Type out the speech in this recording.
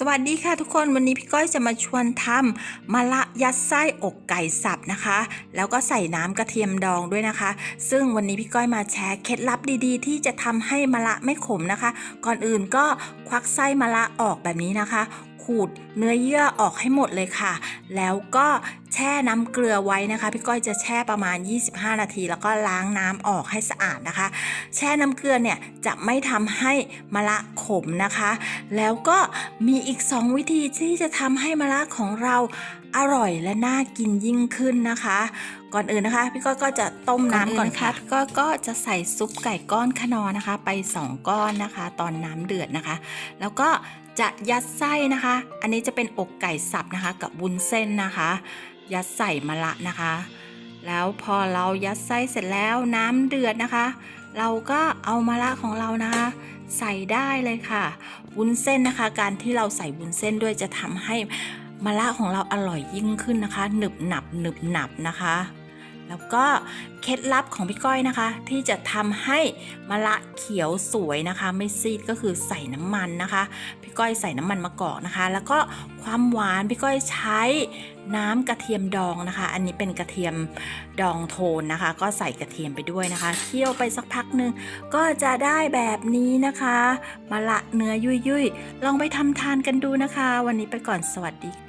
สวัสดีค่ะทุกคนวันนี้พี่ก้อยจะมาชวนทำมะละยัดไส้อกไก่สับนะคะ แล้วก็ใส่น้ำกระเทียมดองด้วยนะคะ ซึ่งวันนี้พี่ก้อยมาแชร์เคล็ดลับดีๆ ที่จะทำให้มะละไม่ขมนะคะ ก่อนอื่นก็ควักไส้มะละออกแบบนี้นะคะ ขูดเนื้อเยื่อออกให้หมดเลยค่ะ แล้วก็แช่น้ำเกลือไว้นะคะ พี่ก้อยจะแช่ประมาณ 25 นาที แล้วก็ล้างน้ำออกให้สะอาดนะคะ แช่น้ำเกลือเนี่ยจะไม่ทำให้มะละขมนะคะ แล้วก็มีอีก 2 วิธีที่จะทำให้มะละของเราอร่อยและน่ากินยิ่งขึ้นนะคะก่อนอื่นนะคะ พี่ก้อยก็จะต้มน้ำก่อนค่ะพี่ก้อยก็จะใส่ซุปไก่ก้อนขนอนะคะ ไป 2 ก้อนนะคะ ตอนน้ำเดือดนะคะ แล้วก็จะยัดไส้นะคะ อันนี้จะเป็นอกไก่สับนะคะ กับวุ้นเส้นนะคะ ยัดใส่มะละนะคะ แล้วพอเรายัดไส้เสร็จแล้วน้ำเดือดนะคะ เราก็เอามะละของเรานะคะใส่ได้เลยค่ะวุ้นเส้นนะคะ การที่เราใส่วุ้นเส้นด้วยจะทำให้มะละของเราอร่อยยิ่งขึ้นนะคะ หนึบหนับหนึบหนับนะคะ แล้วก็เคล็ดลับของพี่ก้อยนะคะ ที่จะทำให้มะละเขียวสวยนะคะ ไม่ซีดก็คือใส่น้ำมันนะคะ พี่ก้อยใส่น้ำมันมะกอกนะคะ แล้วก็ความหวานพี่ก้อยใช้น้ำกระเทียมดองนะคะ อันนี้เป็นกระเทียมดองโทนนะคะ ก็ใส่กระเทียมไปด้วยนะคะเคี่ยวไปสักพักหนึ่งก็จะได้แบบนี้นะคะมะละเนื้อยุ่ยๆลองไปทำทานกันดูนะคะ วันนี้ไปก่อนสวัสดีค่ะ